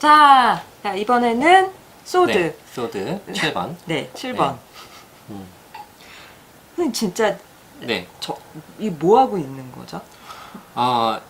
자, 자, 이번에는 소드. 네, 소드 7번. 네, 7번. 음. 선생님 진짜 네. 저 이 뭐 하고 있는 거죠? 어,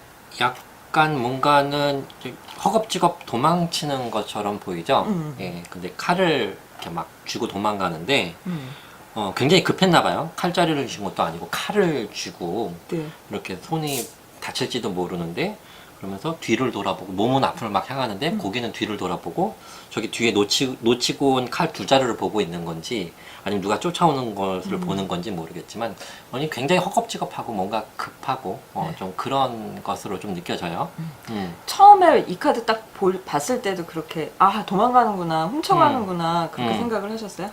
약간 뭔가는 좀 허겁지겁 도망치는 것처럼 보이죠? 음. 예, 근데 칼을 이렇게 막 쥐고 도망가는데, 음. 어, 굉장히 급했나 봐요. 칼자리를 쥐는 것도 아니고 칼을 쥐고 네. 이렇게 손이 다칠지도 모르는데, 그러면서 뒤를 돌아보고 몸은 앞을 막 향하는데 음. 고기는 뒤를 돌아보고 저기 뒤에 놓치, 놓치고 온 칼 두 자루를 보고 있는 건지 아니면 누가 쫓아오는 것을 음. 보는 건지 모르겠지만 아니 굉장히 허겁지겁하고 뭔가 급하고 어, 네. 좀 그런 것으로 좀 느껴져요. 음. 음. 처음에 이 카드 딱 볼, 봤을 때도 그렇게 아 도망가는구나 훔쳐가는구나 그렇게 음. 생각을 하셨어요?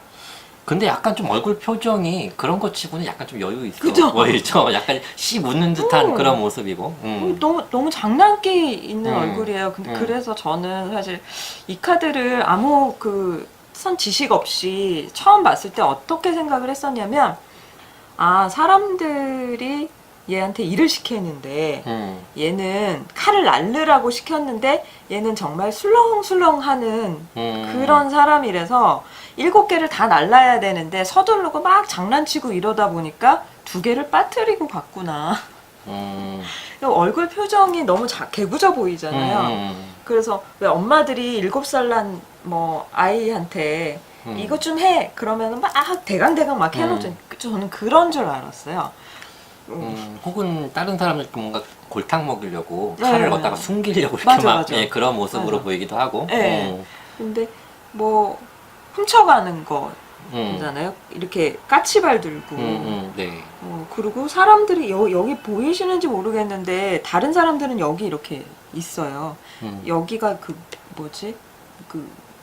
근데 약간 좀 얼굴 표정이 그런 것 치고는 약간 좀 여유 있어 그죠? 보이죠? 약간 씨 웃는 듯한 음. 그런 모습이고. 어, 음. 너무 너무 장난기 있는 음. 얼굴이에요. 근데 음. 그래서 저는 사실 이 카드를 아무 그 선 지식 없이 처음 봤을 때 어떻게 생각을 했었냐면 아 사람들이 얘한테 일을 시켰는데 음. 얘는 칼을 날르라고 시켰는데 얘는 정말 술렁술렁하는 음. 그런 사람이라서 일곱 개를 다 날라야 되는데 서두르고 막 장난치고 이러다 보니까 두 개를 빠뜨리고 갔구나. 음. 얼굴 표정이 너무 자, 개구져 보이잖아요. 음. 그래서 왜 엄마들이 일곱 살 난 뭐 아이한테 음. 이것 좀 해. 그러면은 막 대강대강 막 해놓죠. 음. 저는 그런 줄 알았어요. 음. 음, 혹은 다른 사람들 뭔가 골탕 먹이려고 네, 칼을 네. 갖다가 숨기려고 이렇게 맞아, 막 맞아. 예, 그런 모습으로 맞아. 보이기도 하고. 네. 음. 근데 뭐 훔쳐가는 음. 거잖아요. 이렇게 까치발 들고. 음, 음, 네. 어, 그리고 사람들이 여, 여기 보이시는지 모르겠는데 다른 사람들은 여기 이렇게 있어요. 음. 여기가 그 뭐지? 그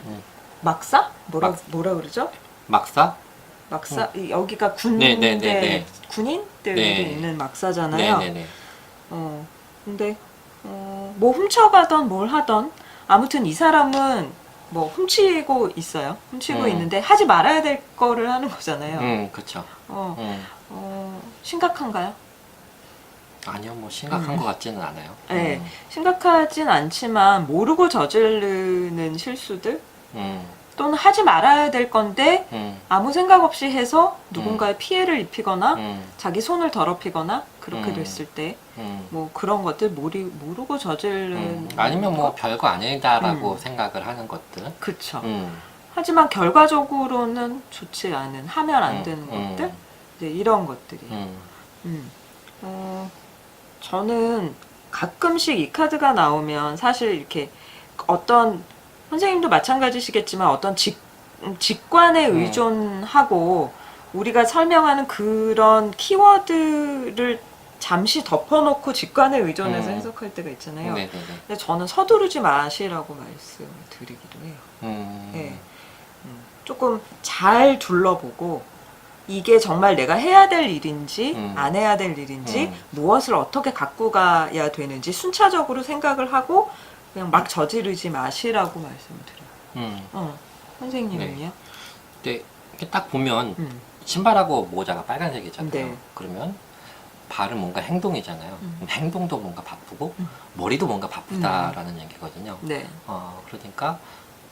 음. 막사? 뭐라 막- 뭐라 그러죠? 막사? 막사 이- 여기가 군대 음. 네, 네, 네, 네. 군인들이 네. 있는 막사잖아요. 네네네. 어 근데 어, 뭐 훔쳐가던 뭘 하던 아무튼 이 사람은 뭐 훔치고 있어요. 훔치고 음. 있는데 하지 말아야 될 거를 하는 거잖아요. 음, 그쵸. 어, 음. 어, 심각한가요? 아니요, 뭐 심각한 음. 것 같지는 않아요. 네. 음. 심각하진 않지만 모르고 저지르는 실수들 음. 또는 하지 말아야 될 건데 음. 아무 생각 없이 해서 누군가의 피해를 입히거나 음. 자기 손을 더럽히거나 그렇게 음. 됐을 때뭐 음. 그런 것들 모리, 모르고 저지르는 음. 아니면 뭐 별거 아니다라고 음. 생각을 하는 것들. 그쵸 음. 하지만 결과적으로는 좋지 않은 하면 안 음. 되는 음. 것들 이제 이런 것들이 음. 음. 어, 저는 가끔씩 이 카드가 나오면 사실 이렇게 어떤 선생님도 마찬가지시겠지만 어떤 직, 음, 직관에 음. 의존하고 우리가 설명하는 그런 키워드를 잠시 덮어놓고 직관에 의존해서 음. 해석할 때가 있잖아요. 네네네. 근데 저는 서두르지 마시라고 말씀을 드리기도 해요. 음. 네. 음, 조금 잘 둘러보고 이게 정말 내가 해야 될 일인지 음. 안 해야 될 일인지 음. 무엇을 어떻게 갖고 가야 되는지 순차적으로 생각을 하고 그냥 막 저지르지 마시라고 말씀을 드려요. 음. 어, 선생님은요? 근데 이렇게 딱 보면 음, 신발하고 모자가 빨간색이잖아요. 네. 그러면 발은 뭔가 행동이잖아요. 음. 그럼 행동도 뭔가 바쁘고 음. 머리도 뭔가 바쁘다라는 얘기거든요. 네. 어, 그러니까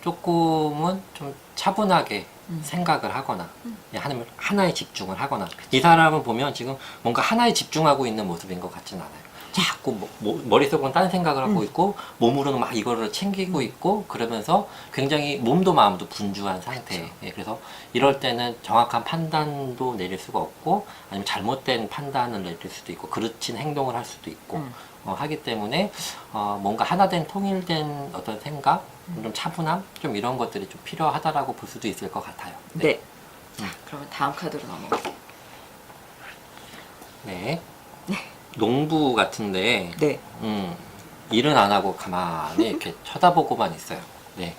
조금은 좀 차분하게 음. 생각을 하거나 음. 하나에, 하나에 집중을 하거나 이 사람은 보면 지금 뭔가 하나에 집중하고 있는 모습인 것 같진 않아요. 자꾸 뭐- 뭐- 머릿속으로는 딴 생각을 하고 음. 있고 몸으로는 막 이거를 챙기고 있고 그러면서 굉장히 몸도 마음도 분주한 상태. 예, 그래서 이럴 때는 정확한 판단도 내릴 수가 없고 아니면 잘못된 판단을 내릴 수도 있고 그르친 행동을 할 수도 있고 음. 어, 하기 때문에 어, 뭔가 하나된 통일된 어떤 생각, 좀 차분함, 좀 이런 것들이 좀 필요하다라고 볼 수도 있을 것 같아요. 네. 자, 음. 그러면 다음 카드로 넘어갈게요. 네. 농부 같은데, 네. 음, 일은 안 하고 가만히 이렇게 쳐다보고만 있어요. 네.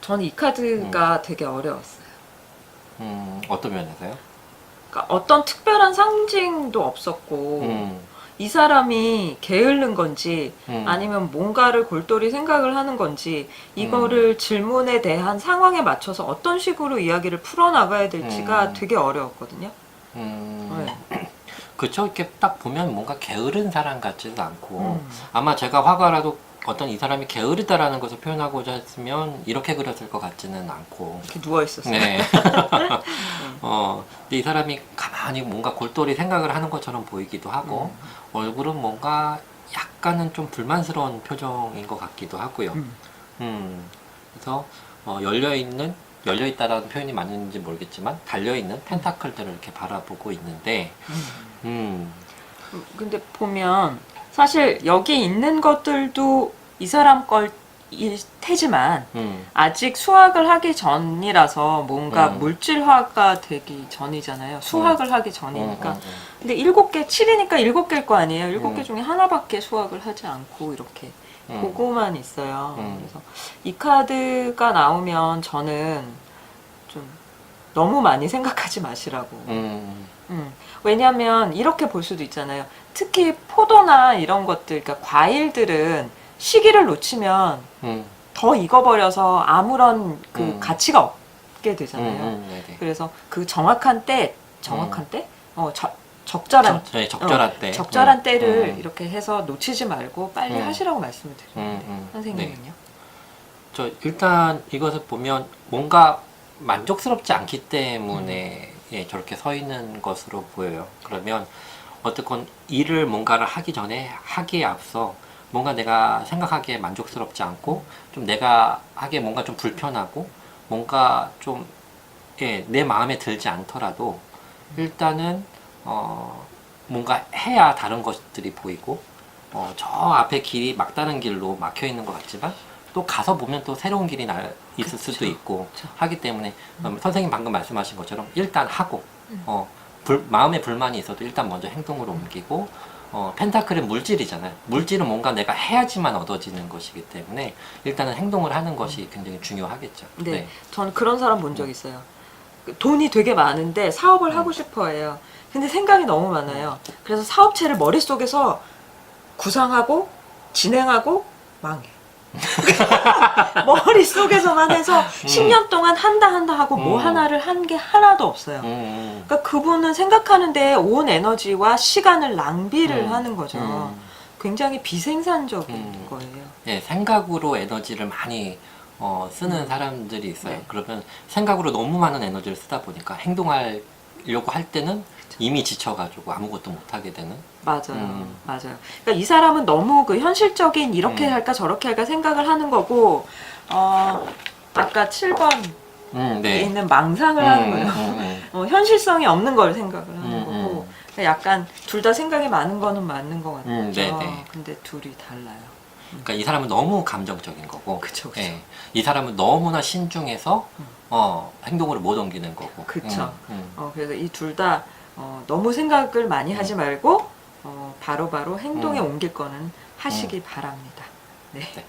저는 이 카드가 되게 어려웠어요. 음, 어떤 면에서요? 그러니까 어떤 특별한 상징도 없었고 음, 이 사람이 게으른 건지 음, 아니면 뭔가를 골똘히 생각을 하는 건지 이거를 질문에 대한 상황에 맞춰서 어떤 식으로 이야기를 풀어나가야 될지가 음. 되게 어려웠거든요. 음, 네. 그쵸. 이렇게 딱 보면 뭔가 게으른 사람 같지도 않고, 음. 아마 제가 화가라도 어떤 이 사람이 게으르다라는 것을 표현하고자 했으면 이렇게 그렸을 것 같지는 않고 이렇게 누워 있었어요. 네. 어, 근데 이 사람이 가만히 뭔가 골똘히 생각을 하는 것처럼 보이기도 하고, 얼굴은 뭔가 약간은 좀 불만스러운 표정인 것 같기도 하고요. 음. 음, 그래서 어, 열려 있는, 열려 있다라는 표현이 맞는지 모르겠지만, 달려 있는 펜타클들을 이렇게 바라보고 있는데, 음, 음, 근데 보면 사실 여기 있는 것들도 이 사람 걸 일 테지만 음, 아직 수학을 하기 전이라서 뭔가 음. 물질화가 되기 전이잖아요. 수학을 하기 음, 전이니까. 음, 음. 근데 일곱 개, 칠이니까 일곱 개일 거 아니에요. 일곱 개 음. 중에 하나밖에 수학을 하지 않고 이렇게 음. 그거만 있어요. 음. 그래서 이 카드가 나오면 저는 좀 너무 많이 생각하지 마시라고. 음, 음. 왜냐하면 이렇게 볼 수도 있잖아요. 특히 포도나 이런 것들, 그러니까 과일들은 시기를 놓치면 음, 더 익어버려서 아무런 그 음. 가치가 없게 음, 되잖아요. 음, 네네. 그래서 그 정확한 때, 정확한 때, 어, 저- 적절한 적, 네, 적절한 때. 적절한 음, 때를 음, 이렇게 해서 놓치지 말고 빨리 음. 하시라고 말씀을 음, 드리는데 음, 선생님은요? 저 일단 이것을 보면 뭔가 만족스럽지 않기 때문에 음. 예, 저렇게 서 있는 것으로 보여요. 그러면 어쨌건 일을 뭔가를 하기 전에 하기에 앞서 뭔가 내가 생각하기에 만족스럽지 않고 좀 내가 하기에 뭔가 좀 불편하고 뭔가 좀 예, 내 마음에 들지 않더라도 일단은 어, 뭔가 해야 다른 것들이 보이고 어, 저 앞에 길이 막다른 길로 막혀 있는 것 같지만 또 가서 보면 또 새로운 길이 날 있을 그쵸. 수도 있고 그쵸. 하기 때문에 음, 선생님 방금 말씀하신 것처럼 일단 하고 음. 어, 불- 마음에 불만이 있어도 일단 먼저 행동으로 옮기고 어, 펜타클은 물질이잖아요. 물질은 뭔가 내가 해야지만 얻어지는 것이기 때문에 일단은 행동을 하는 것이 굉장히 중요하겠죠. 네, 저는 그런 사람 본 적 있어요. 그 돈이 되게 많은데 사업을 하고 싶어 해요. 근데 생각이 너무 많아요. 그래서 사업체를 머릿속에서 구상하고 진행하고 망해. 머릿속에서만 해서 10년 동안 한다 한다 하고 뭐 음. 하나를 한 게 하나도 없어요. 음, 음, 그러니까 그분은 생각하는데 온 에너지와 시간을 낭비를 음, 하는 거죠. 음. 굉장히 비생산적인 음. 거예요. 예, 생각으로 에너지를 많이 어, 쓰는 음. 사람들이 있어요. 네. 그러면 생각으로 너무 많은 에너지를 쓰다 보니까 행동 하려고 할 때는 이미 지쳐가지고 아무것도 못하게 되는. 맞아요. 음. 맞아요. 그러니까 이 사람은 너무 그 현실적인 이렇게 음. 할까 저렇게 할까 생각을 하는 거고, 어, 아까 7번에 음, 네. 있는 망상을 음, 하는 거예요. 음, 음, 어, 현실성이 없는 걸 생각을 하는 음, 거고, 음. 그러니까 약간 둘 다 생각이 많은 거는 맞는 것 같죠. 음, 네, 네. 근데 둘이 달라요. 그러니까 이 사람은 너무 감정적인 거고, 그쵸, 그쵸. 예, 이 사람은 너무나 신중해서 음. 어, 행동으로 못 옮기는 거고. 그쵸. 음, 음. 어, 그래서 이 둘 다 어, 너무 생각을 많이 하지 말고 어, 바로바로 행동에 음. 옮길 거는 하시기 바랍니다. 네. 네.